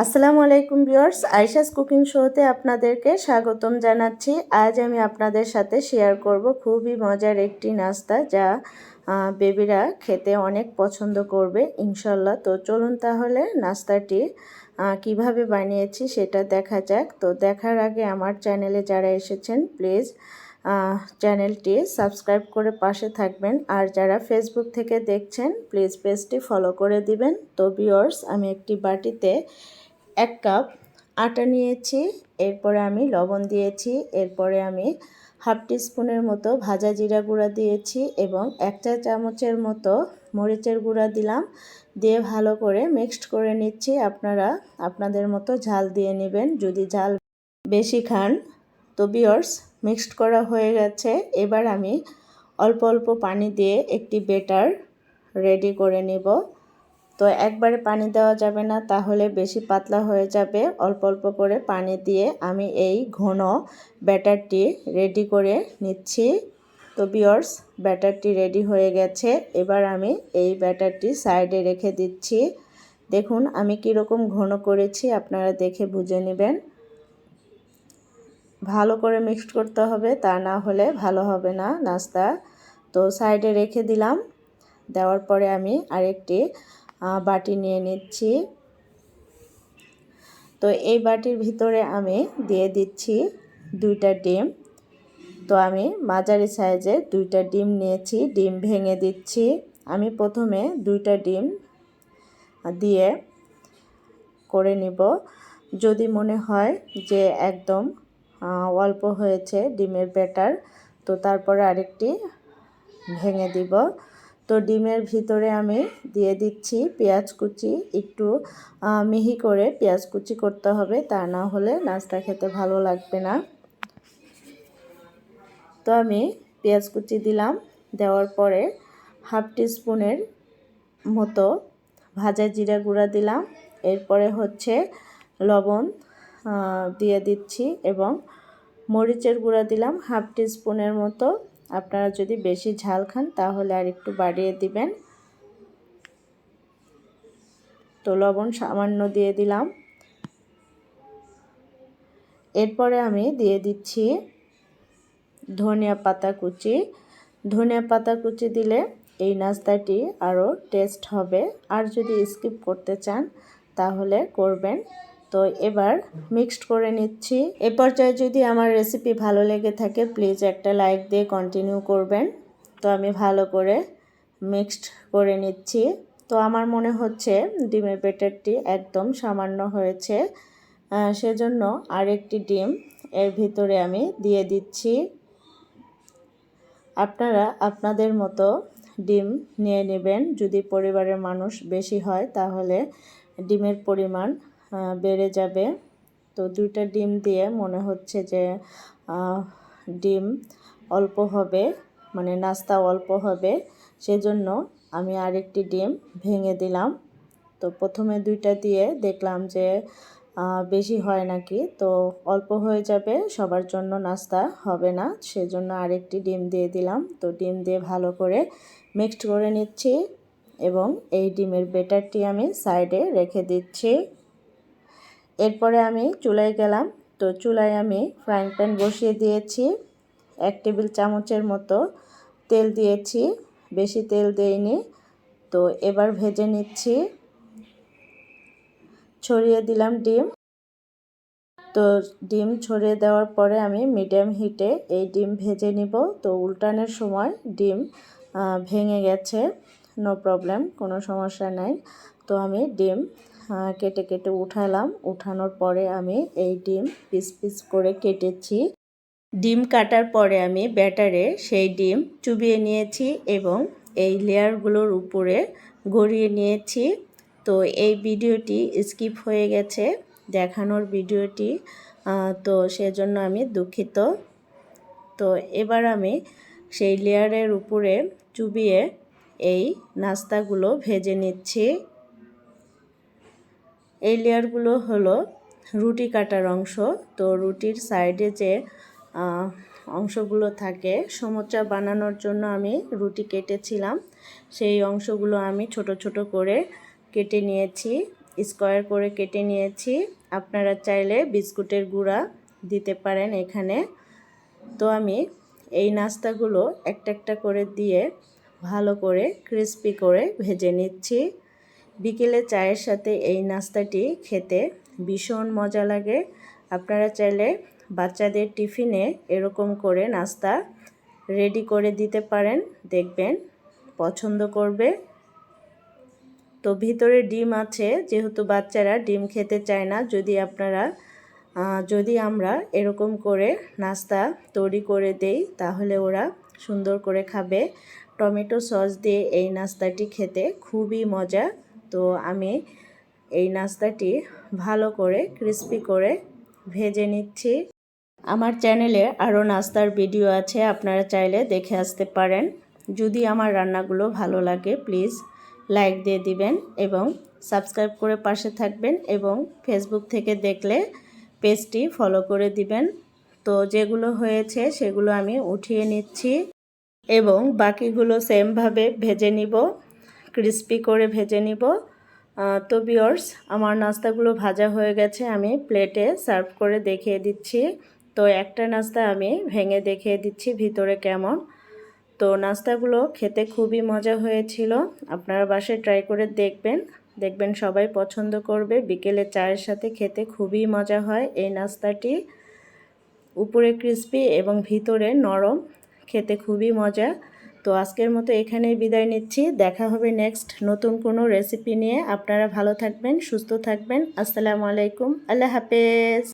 আসসালামু আলাইকুম viewers, Ayesha's cooking শোতে আপনাদেরকে স্বাগতম জানাচ্ছি। আজ আমি আপনাদের সাথে শেয়ার করব খুবই মজার একটি নাস্তা যা বেবিরা খেতে অনেক পছন্দ করবে ইনশাল্লাহ তো চলুন তাহলে নাস্তাটি কীভাবে বানিয়েছি সেটা দেখা যাক। তো দেখার আগে আমার চ্যানেলে যারা এসেছেন, প্লিজ চ্যানেলটি সাবস্ক্রাইব করে পাশে থাকবেন। আর যারা ফেসবুক থেকে দেখছেন প্লিজ পেজটি ফলো করে দিবেন। তো ভিউয়ার্স আমি একটি বাটিতে এক কাপ আটা নিয়েছি, এরপরে আমি লবণ দিয়েছি, এরপরে আমি হাফ স্পুনের মতো ভাজা জিরা গুঁড়া দিয়েছি এবং এক চা চামচের মতো মরিচের গুঁড়া দিলাম। দিয়ে ভালো করে মিক্সড করে নিচ্ছি। আপনারা আপনাদের মতো ঝাল দিয়ে নেবেন। যদি ঝাল বেশি খান, তো বিয়র্স মিক্সড করা হয়ে গেছে। এবার আমি অল্প অল্প পানি দিয়ে একটি বেটার রেডি করে নেব। তো একবারে পানি দেওয়া যাবে না, তাহলে বেশি পাতলা হয়ে যাবে। অল্প অল্প করে পানি দিয়ে আমি এই ঘন ব্যাটারটি রেডি করে নিচ্ছি। তো বিয়র্স ব্যাটারটি রেডি হয়ে গেছে। এবার আমি এই ব্যাটারটি সাইডে রেখে দিচ্ছি। দেখুন, আমি কীরকম ঘন করেছি, আপনারা দেখে বুঝে নেবেন। ভালো করে মিক্সড করতে হবে, তা না হলে ভালো হবে না নাস্তা। তো সাইডে রেখে দিলাম, দেওয়ার পরে আমি আরেকটি বাটি নিয়ে নিচ্ছি। তো এই বাটির ভিতরে আমি দিয়ে দিচ্ছি দুইটা ডিম। তো আমি মাঝারি সাইজে দুইটা ডিম নিয়েছি, ডিম ভেঙে দিচ্ছি। আমি প্রথমে দুইটা ডিম দিয়ে করে নিব। যদি মনে হয় যে একদম অল্প হয়েছে ডিমের ব্যাটার। তো তারপরে আরেকটি ভেঙে দিব। তো ডিমের ভিতরে আমি দিয়ে দিচ্ছি পেঁয়াজ কুচি। একটু মিহি করে পেঁয়াজ কুচি করতে হবে, তা না হলে নাস্তা খেতে ভালো লাগবে না। তো আমি পেঁয়াজ কুচি দিলাম। দেওয়ার পরে হাফ স্পুনের মতো ভাজা জিরা গুঁড়া দিলাম। এরপরে হচ্ছে লবণ দিয়ে দিচ্ছি এবং মরিচের গুঁড়া দিলাম হাফ স্পুনের মতো। আপনারা যদি বেশি ঝাল খান তাহলে আর একটু বাড়িয়ে দিবেন। তো লবণ সামান্য দিয়ে দিলাম। এরপরে আমি দিয়ে দিচ্ছি ধনিয়া পাতা কুচি। ধনিয়া পাতা কুচি দিলে এই নাস্তাটি আরও টেস্ট হবে। আর যদি স্কিপ করতে চান তাহলে করবেন। তো এবার মিক্সড করে নিচ্ছি। এ পর্যায়ে যদি আমার রেসিপি ভালো লেগে থাকে প্লিজ একটা লাইক দিয়ে কন্টিনিউ করবেন। তো আমি ভালো করে মিক্সড করে নিচ্ছি। তো আমার মনে হচ্ছে ডিমের বেটারটি একদম সামান্য হয়েছে। সেজন্য আরেকটি ডিম এর ভিতরে আমি দিয়ে দিচ্ছি। আপনারা আপনাদের মতো ডিম নিয়ে নেবেন। যদি পরিবারের মানুষ বেশি হয়, তাহলে ডিমের পরিমাণ বেড়ে যাবে। তো দুইটা ডিম দিয়ে মনে হচ্ছে যে ডিম অল্প হবে মানে নাস্তা অল্প হবে। সেজন্য আমি আরেকটি ডিম ভেঙে দিলাম। তো প্রথমে দুইটা দিয়ে দেখলাম যে বেশি হয় নাকি। তো অল্প হয়ে যাবে, সবার জন্য নাস্তা হবে না। সেজন্য আরেকটি ডিম দিয়ে দিলাম। তো ডিম দিয়ে ভালো করে মিক্সড করে নিচ্ছি এবং এই ডিমের বেটারটি আমি সাইডে রেখে দিচ্ছি। এরপরে আমি চুলায় গেলাম। তো চুলায় আমি ফ্রাইং প্যান বসিয়ে দিয়েছি। এক টেবিল চামচের মতো তেল দিয়েছি। বেশি তেল দেইনি। তো এবার ভেজে নিচ্ছি। ছড়িয়ে দিলাম ডিম। তো ডিম ছড়িয়ে দেওয়ার পরে আমি মিডিয়াম হিটে এই ডিম ভেজে নিব। তো উল্টানের সময় ডিম ভেঙে গেছে। নো প্রবলেম কোনো সমস্যা নাই। তো আমি ডিম কেটে কেটে উঠালাম। উঠানোর পরে আমি এই ডিম পিস পিস করে কেটেছি। ডিম কাটার পরে আমি ব্যাটারে সেই ডিম চুবিয়ে নিয়েছি এবং এই লেয়ারগুলোর উপরে গড়িয়ে নিয়েছি। তো এই ভিডিওটি স্কিপ হয়ে গেছে, দেখানোর ভিডিওটি তো সেজন্য আমি দুঃখিত। তো এবার আমি সেই লেয়ারের উপরে চুবিয়ে এই নাস্তাগুলো ভেজে নিচ্ছি। এই লেয়ারগুলো হলো রুটি কাটার অংশ। তো রুটির সাইডে যে অংশগুলো থাকে, সমোচা বানানোর জন্য আমি রুটি কেটেছিলাম। সেই অংশগুলো আমি ছোট ছোট করে কেটে নিয়েছি, স্কোয়ার করে কেটে নিয়েছি। আপনারা চাইলে বিস্কুটের গুঁড়া দিতে পারেন এখানে। তো আমি এই নাস্তাগুলো একটা একটা করে দিয়ে ভালো করে ক্রিস্পি করে ভেজে নিচ্ছি। বিকেলে চায়ের সাথে এই নাস্তাটি খেতে ভীষণ মজা লাগে। আপনারা চাইলে বাচ্চাদের টিফিনে এরকম করে নাস্তা রেডি করে দিতে পারেন, দেখবেন পছন্দ করবে। তো ভিতরে ডিম আছে, যেহেতু বাচ্চারা ডিম খেতে চায় না, যদি আপনারা যদি আমরা এরকম করে নাস্তা তৈরি করে দেই, তাহলে ওরা সুন্দর করে খাবে। টমেটো সস দিয়ে এই নাস্তাটি খেতে খুবই মজা। তো আমি এই নাস্তাটি ভালো করে ক্রিস্পি করে ভেজে নিচ্ছি। আমার চ্যানেলে আরও নাস্তার ভিডিও আছে, আপনারা চাইলে দেখে আসতে পারেন। যদি আমার রান্নাগুলো ভালো লাগে প্লিজ লাইক দিয়ে দিবেন এবং সাবস্ক্রাইব করে পাশে থাকবেন এবং ফেসবুক থেকে দেখলে পেজটি ফলো করে দিবেন। তো যেগুলো হয়েছে, সেগুলো আমি উঠিয়ে নিচ্ছি এবং বাকিগুলো সেমভাবে ভেজে নিব। ক্রিস্পি করে ভেজে নিব। তো বিয়র্স আমার নাস্তাগুলো ভাজা হয়ে গেছে, আমি প্লেটে সার্ভ করে দেখিয়ে দিচ্ছি। তো একটা নাস্তা আমি ভেঙে দেখিয়ে দিচ্ছি ভিতরে কেমন। তো নাস্তাগুলো খেতে খুবই মজা হয়েছিল, আপনারা বাসায় ট্রাই করে দেখবেন। দেখবেন সবাই পছন্দ করবে, বিকেলে চায়ের সাথে খেতে খুবই মজা হয় এই নাস্তাটি। উপরে ক্রিস্পি এবং ভিতরে নরম, খেতে খুবই মজা। তো আজকের মতো এখানেই বিদায় নিচ্ছি। দেখা হবে নেক্সট নতুন কোনো রেসিপি নিয়ে। আপনারা ভালো থাকবেন, সুস্থ থাকবেন। আসসালামু আলাইকুম। আল্লাহ হাফেজ।